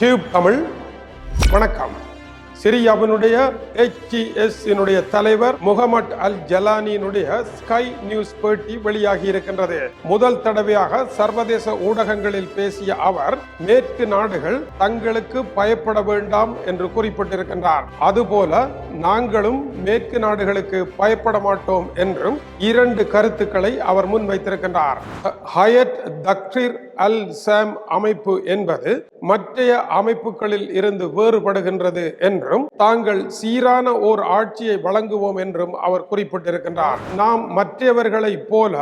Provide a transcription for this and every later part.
Tube Tamil வணக்கம் சிரியாவினுடைய ஹெச்டிஎஸ்னுடைய தலைவர் முகமட் அல் ஜலானியினுடைய ஸ்கை நியூஸ் பேட்டி வெளியாகி இருக்கின்றது. முதல் தடவையாக சர்வதேச ஊடகங்களில் பேசிய அவர் மேற்கு நாடுகள் தங்களுக்கு பயப்பட வேண்டாம் என்று குறிப்பிட்டிருக்கின்றார். அதுபோல நாங்களும் மேற்கு நாடுகளுக்கு பயப்பட மாட்டோம் என்றும் இரண்டு கருத்துக்களை அவர் முன்வைத்திருக்கின்றார். ஹயட் தக்ரீர் அல் சாம் அமைப்பு என்பது மற்றைய அமைப்புகளில் இருந்து வேறுபடுகின்றது என்றும் தாங்கள் சீரான ஓர் ஆட்சியை வழங்குவோம் என்றும் அவர் குறிப்பிட்டிருக்கின்றார். நாம் மற்றவர்களைப் போல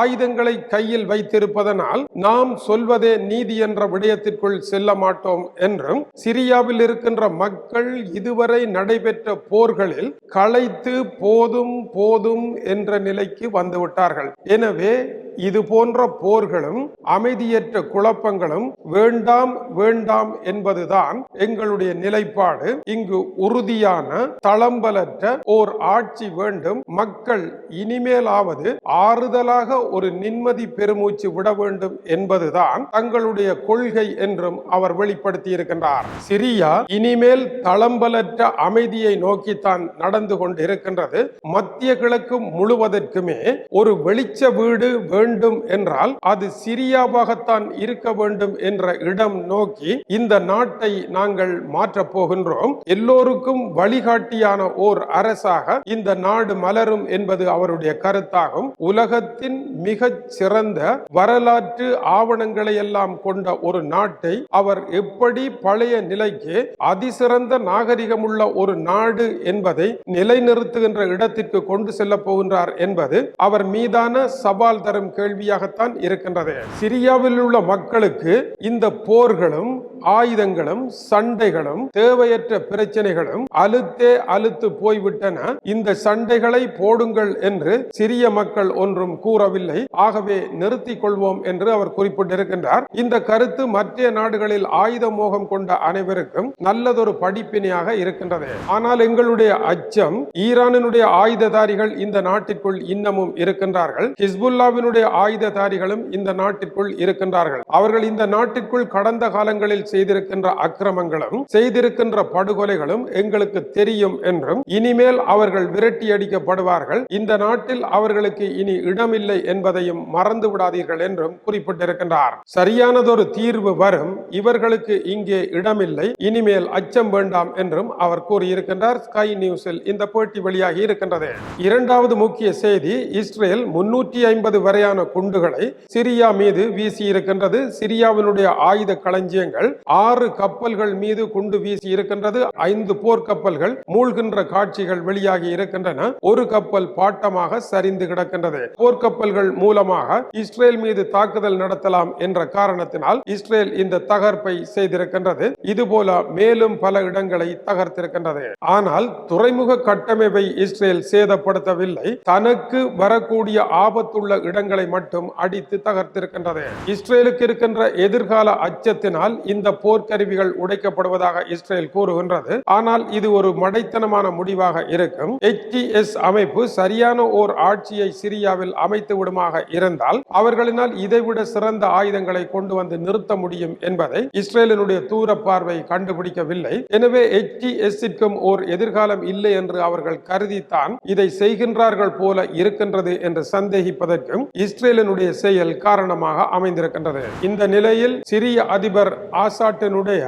ஆயுதங்களை கையில் வைத்திருப்பதனால் நாம் சொல்வதே நீதி என்ற விடயத்திற்குள் செல்ல மாட்டோம் என்றும் சிரியாவில் இருக்கின்ற மக்கள் இதுவரை நடைபெற்ற போர்களில் களைத்து போதும் போதும் என்ற நிலைக்கு வந்துவிட்டார்கள். எனவே இது போன்ற போர்களும் அமைதியற்ற குழப்பங்களும் வேண்டாம் வேண்டாம் என்பதுதான் எங்களுடைய நிலைப்பாடு. இங்கு உறுதியான தளம்பலற்ற ஓர் ஆட்சி வேண்டும். மக்கள் இனிமேலாவது ஆறுதலாக ஒரு நிம்மதி பெருமூச்சு விட வேண்டும் என்பதுதான் தங்களுடைய கொள்கை என்றும் அவர் வெளிப்படுத்தி இருக்கின்றார் சிரியா இனிமேல் தளம்பலற்ற அமைதியை நோக்கித்தான் நடந்து கொண்டிருக்கின்றது. மத்திய கிழக்கு முழுவதற்குமே ஒரு வெளிச்ச வீடு வேண்டும் என்றால் அது சிரியாவாகத்தான் இருக்க வேண்டும் என்ற இடம் நோக்கி இந்த நாட்டை நாங்கள் மாற்றப் போகின்றோம். எல்லோருக்கும் வழிகாட்டியான ஓர் அரசாக இந்த நாடு மலரும் என்பது அவருடைய கருத்தாகும். உலகத்தின் மிகச் சிறந்த வரலாற்று ஆவணங்களை எல்லாம் கொண்ட ஒரு நாட்டை அவர் எப்படி பழைய நிலைக்கு அதிசிறந்த நாகரிகமுள்ள ஒரு நாடு என்பதை நிலைநிறுத்துகின்ற இடத்திற்கு கொண்டு செல்ல போகின்றார் என்பது அவர் மீதான சவால் தரும் கேள்வியாகத்தான் இருக்கின்றது. சிரியாவில் உள்ள மக்களுக்கு இந்த போர்களும் ஆயுதங்களும் சண்டைகளும் தேவையற்ற பிரச்சனைகளும் அழுத்தே அழுத்து போய்விட்டன. இந்த சண்டைகளை போடுங்கள் என்று சிறிய மக்கள் ஒன்றும் கூறவில்லை. ஆகவே நிறுத்திக் கொள்வோம் என்று அவர் குறிப்பிட்டிருக்கின்றார். இந்த கருத்து மற்ற நாடுகளில் ஆயுத மோகம் கொண்ட அனைவருக்கும் நல்லதொரு படிப்பினையாக இருக்கின்றது. ஆனால் எங்களுடைய அச்சம் ஈரானினுடைய ஆயுததாரிகள் இந்த நாட்டிற்குள் இன்னமும் இருக்கின்றார்கள். ஹிஸ்புல்லாவினுடைய ஆயுததாரிகளும் இந்த நாட்டிற்குள் இருக்கின்றார்கள். அவர்கள் இந்த நாட்டிற்குள் கடந்த காலங்களில் செய்திருக்கின்ற அக்கிரமங்களும் செய்திருக்கின்ற படுகொலைகளும் எங்களுக்கு தெரியும் என்றும் இனிமேல் அவர்கள் விரட்டி அடிக்கப்படுவார்கள் இந்த நாட்டில் அவர்களுக்கு இனி இடமில்லை என்பதையும் மறந்து விடாதீர்கள் என்றும் குறிப்பிட்டிருக்கின்றார். சரியானதொரு தீர்வு வரும். இவர்களுக்கு இங்கே இடமில்லை. இனிமேல் அச்சம் வேண்டாம் என்றும் அவர் கூறியிருக்கின்றார். ஸ்கை நியூஸில் இந்த பேட்டி வெளியாகி இருக்கின்றது. இரண்டாவது முக்கிய செய்தி இஸ்ரேல் முன்னூற்றி ஐம்பது வரையான குண்டுகளை சிரியா மீது வீசி இருக்கின்றது சிரியாவினுடைய ஆயுத களஞ்சியங்கள் ஆறு கப்பல்கள் மீது குண்டு வீசி இருக்கின்றது ஐந்து போர்க்கப்பல்கள் மூழ்கின்ற காட்சிகள் வெளியாகி இருக்கின்றன. ஒரு கப்பல் பாட்டமாக சரிந்து கிடக்கின்றது. போர்க்கப்பல்கள் மூலமாக இஸ்ரேல் மீது தாக்குதல் நடத்தலாம் என்ற காரணத்தினால் இஸ்ரேல் இந்த தகர்ப்பை செய்திருக்கின்றது. இதுபோல மேலும் பல இடங்களை தகர்த்திருக்கின்றது. ஆனால் துறைமுக கட்டமைப்பை இஸ்ரேல் சேதப்படுத்தவில்லை. தனக்கு வரக்கூடிய ஆபத்துள்ள இடங்களை இஸ்ரேலை மட்டும் அடித்து தகர்த்திருக்கின்றது. இஸ்ரேலுக்கு இருக்கின்ற எதிர்கால அச்சத்தினால் இந்த போர்க்கருவிகள் உடைக்கப்படுவதாக இஸ்ரேல் கூறுகின்றது. ஆனால் இது ஒரு மடைத்தனமான முடிவாக இருக்கும். எச்டிஎஸ் அமைப்பு சரியான ஓர் ஆட்சியை சிரியாவில் அமைத்து விடுமாக இருந்தால் அவர்களினால் இதைவிட சிறந்த ஆயுதங்களை கொண்டு வந்து நிறுத்த முடியும் என்பதை இஸ்ரேலினுடைய தூர பார்வை கண்டுபிடிக்கவில்லை. எனவே HTS-ற்கும் ஓர் எதிர்காலம் இல்லை என்று அவர்கள் கருதித்தான் இதை செய்கின்றார்கள் போல இருக்கின்றது என்று சந்தேகிப்பதற்கும் இஸ்ரேலினுடைய செயல் காரணமாக அமைந்திருக்கின்றது. இந்த நிலையில் சிரிய அதிபர் ஆசாட்டினுடைய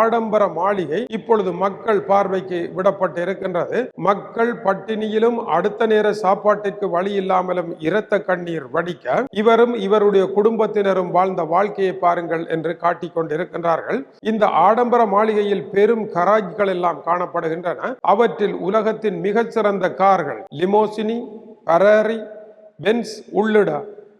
ஆடம்பர மாளிகை இப்பொழுது மக்கள் பார்வைக்கு விடப்பட்டு இருக்கின்றது மக்கள் பட்டினியிலும் அடுத்த நேர சாப்பாட்டிற்கு வழி இல்லாமலும் இரத்த கண்ணீர் வடிக்க இவரும் இவருடைய குடும்பத்தினரும் வாழ்ந்த வாழ்க்கையை பாருங்கள் என்று காட்டிக் கொண்டிருக்கின்றார்கள். இந்த ஆடம்பர மாளிகையில் பெரும் கராஜ்கள் எல்லாம் காணப்படுகின்றன. அவற்றில் உலகத்தின் மிகச்சிறந்த கார்கள் லிமோசினி பரரி பென்ஸ் உள்ளிட.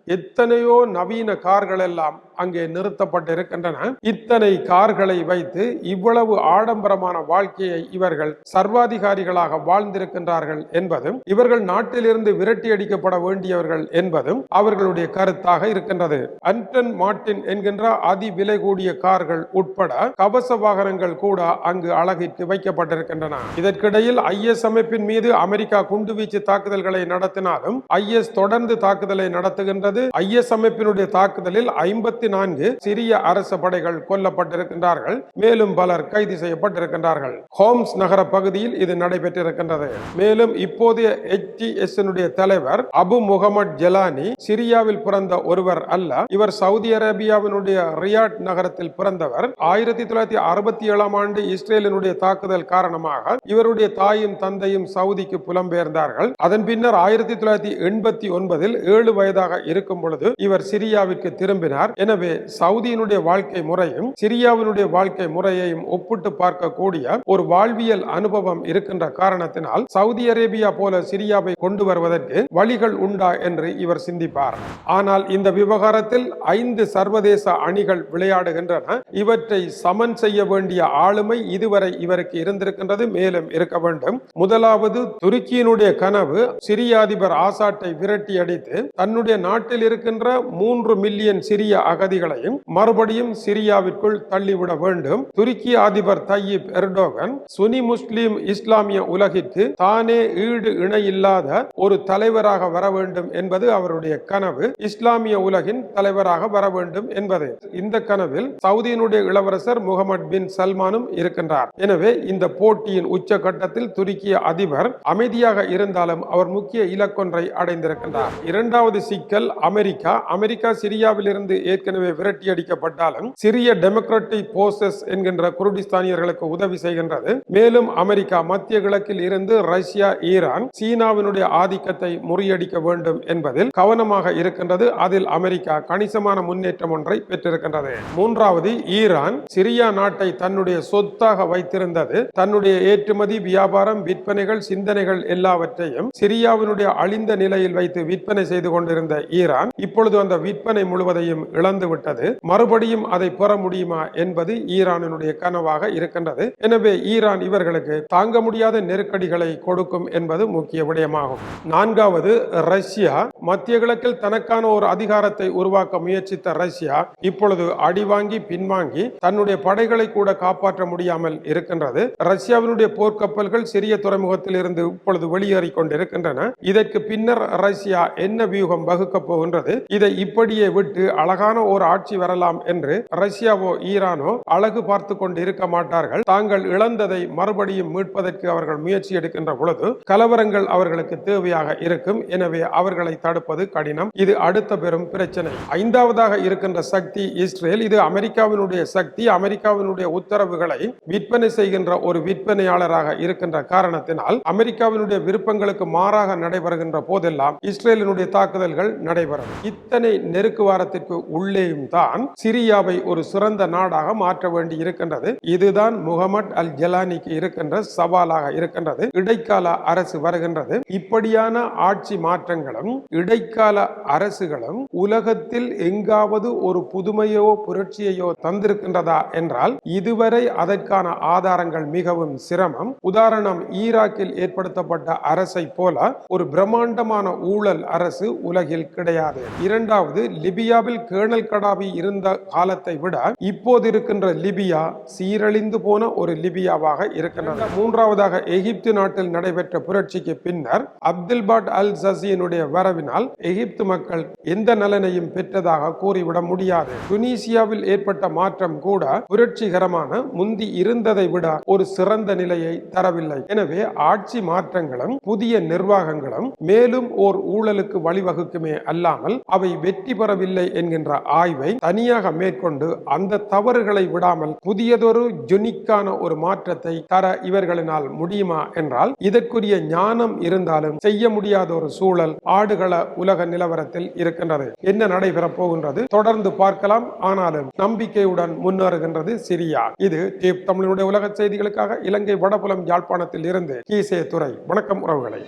எத்தனையோ நவீன கார்கள் எல்லாம் அங்கே நிறுத்தப்பட்டிருக்கின்றன. இத்தனை கார்களை வைத்து இவ்வளவு ஆடம்பரமான வாழ்க்கையை இவர்கள் சர்வாதிகாரிகளாக வாழ்ந்திருக்கின்றார்கள் என்பதும் இவர்கள் நாட்டிலிருந்து விரட்டி அடிக்கப்பட வேண்டியவர்கள் என்பதும் அவர்களுடைய கருத்தாக இருக்கின்றது. அன்டன் மார்டின் என்கின்ற அதி விலை கூடிய கார்கள் உட்பட கவச வாகனங்கள் கூட அங்கு அழகிட்டு வைக்கப்பட்டிருக்கின்றன. இதற்கிடையில் ஐஎஸ் அமைப்பின் மீது அமெரிக்கா குண்டுவீச்சு தாக்குதல்களை நடத்தினாலும் ஐஎஸ் தொடர்ந்து தாக்குதலை நடத்துகின்றது. ஐஎஸ் அமைப்பினுடைய தாக்குதலில் ஐம்பத்தி இருபத்தி நான்கு சிரிய அரச படைகள் கொல்லப்பட்டிருக்கின்றார்கள். மேலும் பலர் கைது செய்யப்பட்டிருக்கின்றார்கள். ஹோம்ஸ் நகர பகுதியில் இது நடைபெற்றிருக்கின்றது. மேலும் இப்போதைய HTS தலைவர் அபு முகமது ஜலானி சிரியாவில் பிறந்த ஒருவர் அல்ல. இவர் சவுதி அரேபியாவினுடைய ரியாட் நகரத்தில் பிறந்தவர். ஆயிரத்தி தொள்ளாயிரத்தி அறுபத்தி ஏழாம் ஆண்டு இஸ்ரேலினுடைய தாக்குதல் காரணமாக இவருடைய தாயும் தந்தையும் சவுதிக்கு புலம்பெயர்ந்தார்கள். அதன் பின்னர் ஆயிரத்தி தொள்ளாயிரத்தி எண்பத்தி ஒன்பதில் ஏழு வயதாக இருக்கும் பொழுது இவர் சிரியாவிற்கு திரும்பினார். என எனவே சவுதியினுடைய வாழ்க்கை முறையும் சிரியாவினுடைய வாழ்க்கை முறையையும் ஒப்பிட்டு பார்க்கக்கூடிய ஒரு வாழ்வியல் அனுபவம் இருக்கின்ற காரணத்தினால் சவுதி அரேபியா போல சிரியாவை கொண்டு வருவதற்கு வழிகள் உண்டா என்று இவர் சிந்திப்பார். ஆனால் இந்த விவகாரத்தில் ஐந்து சர்வதேச அணிகள் விளையாடுகின்றன. இவற்றை சமன் செய்ய வேண்டிய ஆளுமை இதுவரை இவருக்கு இருந்திருக்கின்றது மேலும் இருக்க வேண்டும். முதலாவது துருக்கியினுடைய கனவு சிரிய அதிபர் ஆசாட்டை விரட்டி அடித்து தன்னுடைய நாட்டில் இருக்கின்ற மூன்று மில்லியன் சிரிய அகதி அகதிகளையும் மறுபடியும் சிரியாவிற்குள் தள்ளிவிட வேண்டும். துருக்கி அதிபர் தையிப் எர்டோகன் சுனி முஸ்லிம் இஸ்லாமிய உலகிற்கு தானே ஈடு இணையில்லாத ஒரு தலைவராக வர வேண்டும் என்பது அவருடைய கனவு. இஸ்லாமிய உலகின் தலைவராக வர வேண்டும் என்பது இந்த கனவில் சவுதியினுடைய இளவரசர் முகமது பின் சல்மானும் இருக்கின்றார். எனவே இந்த போட்டியின் உச்சகட்டத்தில் துருக்கிய அதிபர் அமைதியாக இருந்தாலும் அவர் முக்கிய இலக்கொன்றை அடைந்திருக்கின்றார். இரண்டாவது சிக்கல் அமெரிக்கா. அமெரிக்கா சிரியாவில் இருந்து ஏற்கனவே விரட்டி அடிக்கப்பட்டாலும் சிறிய டெமோக்ராட்டிக் போர்சஸ் என்கின்ற குருடிஸ்தானியர்களுக்கு உதவி செய்கின்றது. மேலும் அமெரிக்கா மத்திய கிழக்கில் இருந்து ரஷ்யா ஈரான் சீனாவினுடைய ஆதிக்கத்தை முறியடிக்க வேண்டும் என்பதில் கவனமாக இருக்கின்றது. அதில் அமெரிக்கா கணிசமான முன்னேற்றம் ஒன்றை பெற்றிருக்கின்றது. மூன்றாவது ஈரான் சிரியா நாட்டை தன்னுடைய சொத்தாக வைத்திருந்தது. தன்னுடைய ஏற்றுமதி வியாபாரம் விற்பனைகள் சிந்தனைகள் எல்லாவற்றையும் சிரியாவினுடைய அழிந்த நிலையில் வைத்து விற்பனை செய்து கொண்டிருந்த ஈரான் இப்பொழுது அந்த விற்பனை முழுவதையும் இழந்து விட்டது மறுபடியும் அதை பெற முடியுமா என்பது ஈரானினுடைய கனவாக இருக்கின்றது. எனவே ஈரான் இவர்களுக்கு தாங்க முடியாத நெருக்கடிகளை கொடுக்கும் என்பது முக்கிய விடயமாகும். நான்காவது ரஷ்யா. மத்திய கிழக்கில் தனக்கான ஒரு அதிகாரத்தை உருவாக்க முயற்சித்த ரஷ்யா இப்பொழுது அடிவாங்கி பின்வாங்கி தன்னுடைய படைகளை கூட காப்பாற்ற முடியாமல் இருக்கின்றது. ரஷ்யாவினுடைய போர்க்கப்பல்கள் சிறிய துறைமுகத்தில் இருந்து இப்பொழுது வெளியேறிக் கொண்டிருக்கின்றன. இதற்கு பின்னர் ரஷ்யா என்ன வியூகம் வகுக்கப் போகின்றது? இதை இப்படியே விட்டு அழகான ஒரு ஆட்சி வரலாம் என்று ரஷ்யாவோ ஈரானோ அழகு பார்த்து கொண்டு இருக்க மாட்டார்கள். தாங்கள் இழந்ததை மறுபடியும் மீட்பதற்கு அவர்கள் முயற்சி எடுக்கின்ற பொழுது கலவரங்கள் அவர்களுக்கு தேவையாக இருக்கும். எனவே அவர்களை தடுப்பது கடினம். இது அடுத்த பெரும் பிரச்சனை. ஐந்தாவதாக இருக்கின்ற சக்தி இஸ்ரேல். இது அமெரிக்காவினுடைய சக்தி. அமெரிக்காவினுடைய உத்தரவுகளை விற்பனை செய்கின்ற ஒரு விற்பனையாளராக இருக்கின்ற காரணத்தினால் அமெரிக்காவினுடைய விருப்பங்களுக்கு மாறாக நடைபெறுகின்ற போதெல்லாம் இஸ்ரேலினுடைய தாக்குதல்கள் நடைபெறும். இத்தனை நெருக்கு வாரத்திற்கு உள்ளே உள்ளேயும் தான் சிரியாவை ஒரு சிறந்த நாடாக மாற்ற வேண்டி இருக்கின்றது. இதுதான் முகமது அல் ஜலானிக்கு இருக்கின்ற சவாலாக இருக்கின்றது. இடைக்கால அரசு வருகின்றது. இப்படியான ஆட்சி மாற்றங்களும் இடைக்கால அரசுகளும் உலகத்தில் எங்காவது ஒரு புதுமையோ புரட்சியையோ தந்திருக்கின்றதா என்றால் இதுவரை அதற்கான ஆதாரங்கள் மிகவும் சிரமம். உதாரணம் ஈராக்கில் ஏற்படுத்தப்பட்ட அரசை போல ஒரு பிரம்மாண்டமான ஊழல் அரசு உலகில் கிடையாது. இரண்டாவது லிபியாவில் கேர்னல் கடாபி இருந்த காலத்தை விட இப்போது இருக்கின்ற லிபியா சீரழிந்து போன ஒரு லிபியாவாக இருக்கின்றது. மூன்றாவதாக எகிப்து நாட்டில் நடைபெற்ற புரட்சிக்கு பின்னர் அப்துல் பாட் அல் சசியினுடைய வரவினால் எகிப்து மக்கள் எந்த நலனையும் பெற்றதாக கூறிவிட முடியாது. துனிசியாவில் ஏற்பட்ட மாற்றம் கூட புரட்சிகரமான முந்தி இருந்ததை விட ஒரு சிறந்த நிலையை தரவில்லை. எனவே ஆட்சி மாற்றங்களும் புதிய நிர்வாகங்களும் மேலும் ஓர் ஊழலுக்கு வழிவகுக்குமே அல்லாமல் அவை வெற்றி பெறவில்லை என்கின்ற ஆய்வை தனியாக மேற்கொண்டு அந்த தவறுகளை விடாமல் புதியதொரு ஜுனிக்கான ஒரு மாற்றத்தை தர இவர்களினால் முடியுமா என்றால் இதற்குரிய ஞானம் இருந்தாலும் செய்ய முடியாத ஒரு சூழல் ஆடுகள உலக நிலவரத்தில் இருக்கின்றது. என்ன நடைபெறப் போகின்றது? தொடர்ந்து பார்க்கலாம். ஆனாலும் நம்பிக்கையுடன் முன்னேறுகின்றது சிரியா. இது தீப் தமிழனுடைய உலக செய்திகளுக்காக இலங்கை வடபுலம் யாழ்ப்பாணத்தில் இருந்து கீசே துறை வணக்கம் உறவுகளை.